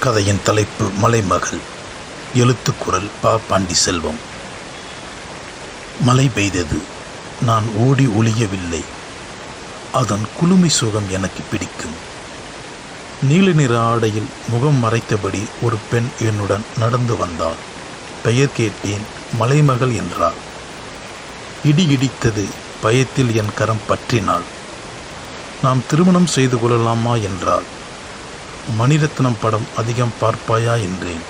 கதையின் தலைப்பு மலைமகள். எழுத்துக்குரல் பா. பாண்டி செல்வம் மழை பெய்தது. நான் ஓடி ஒளியவில்லை. அதன் குளுமை சுகம் எனக்கு பிடிக்கும். நீல நிற ஆடையில் முகம் மறைத்தபடி ஒரு பெண் என்னுடன் நடந்து வந்தாள். பெயர் கேட்டேன் மலைமகள் என்றாள். இடி இடித்தது பயத்தில் என் கரம் பற்றினாள். நாம் திருமணம் செய்து கொள்ளலாமா என்றாள். மணிரத்னம் படம் அதிகம் பார்ப்பாயா என்றேன்.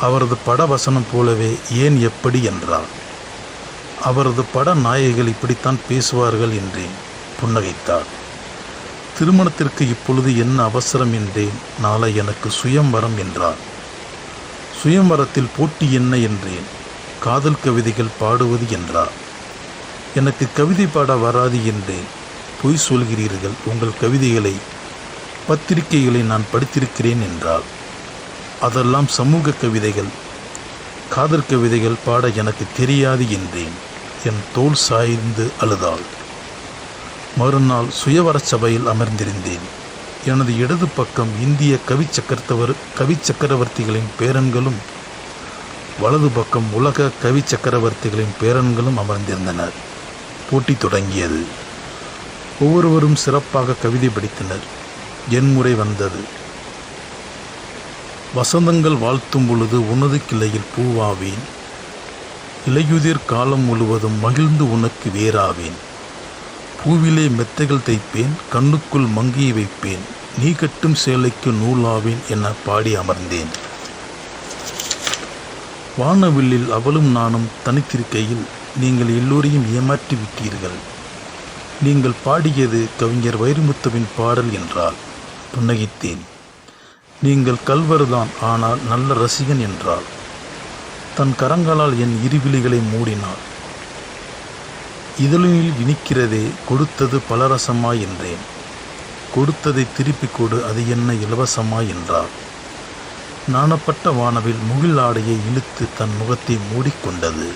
அவரது பட வசனம் போலவே ஏன் எப்படி என்றார் அவரது பட நாயகிகள் இப்படித்தான் பேசுவார்கள் என்றேன் புன்னகைத்தார். திருமணத்திற்கு இப்பொழுது என்ன அவசரம் என்றேன் நாளை எனக்கு சுயம்வரம் என்றார். சுயம்வரத்தில் போட்டி என்ன என்றேன் காதல் கவிதைகள் பாடுவது என்றார். எனக்கு கவிதை பாட வராது என்றேன் பொய் சொல்கிறீர்கள் உங்கள் கவிதைகளை பத்திரிகைகளை நான் படித்திருக்கிறேன் என்றால் அதெல்லாம் சமூக கவிதைகள். காதல் கவிதைகள் பாட எனக்கு தெரியாது என்றேன். என் தோல் சாய்ந்து அழுதாள். மறுநாள் சுயவர சபையில் அமர்ந்திருந்தேன். எனது இடது பக்கம் இந்திய கவி சக்கரத்தவர் கவி சக்கரவர்த்திகளின் பேரன்களும் வலது பக்கம் உலக கவி சக்கரவர்த்திகளின் பேரன்களும் அமர்ந்திருந்தனர். போட்டி தொடங்கியது. ஒவ்வொருவரும் சிறப்பாக கவிதை படித்தனர். என் முறை வந்தது. வசந்தங்கள் வாழ்த்தும் பொழுது உனது கிளையில் பூவாவேன். இலையுதிர் காலம் முழுவதும் மகிழ்ந்து உனக்கு வேறாவேன். பூவிலே மெத்தைகள் தைப்பேன் கண்ணுக்குள் மங்கியை வைப்பேன். நீ கட்டும் சேலைக்கு நூலாவேன் என பாடி அமர்ந்தேன். வானவில்லில் அவளும் நானும் தனித்திருக்கையில் நீங்கள் எல்லோரையும் ஏமாற்றி விட்டீர்கள். நீங்கள் பாடியது கவிஞர் வைரமுத்துவின் பாடல் என்றால் புன்னகித்தேன். நீங்கள் கல்வர்தான் ஆனால் நல்ல ரசிகன் என்றாள். தன் கரங்களால் என் இருவிழிகளை மூடினாள். இதழில் இனிக்கிறதே கொடுத்தது பலரசமா என்றேன். கொடுத்ததை திருப்பிக் கொடு அது என்ன இலவசமா என்றார் நாணப்பட்ட வானவில் முகில் ஆடையை இழுத்து தன் முகத்தை மூடிக்கொண்டது.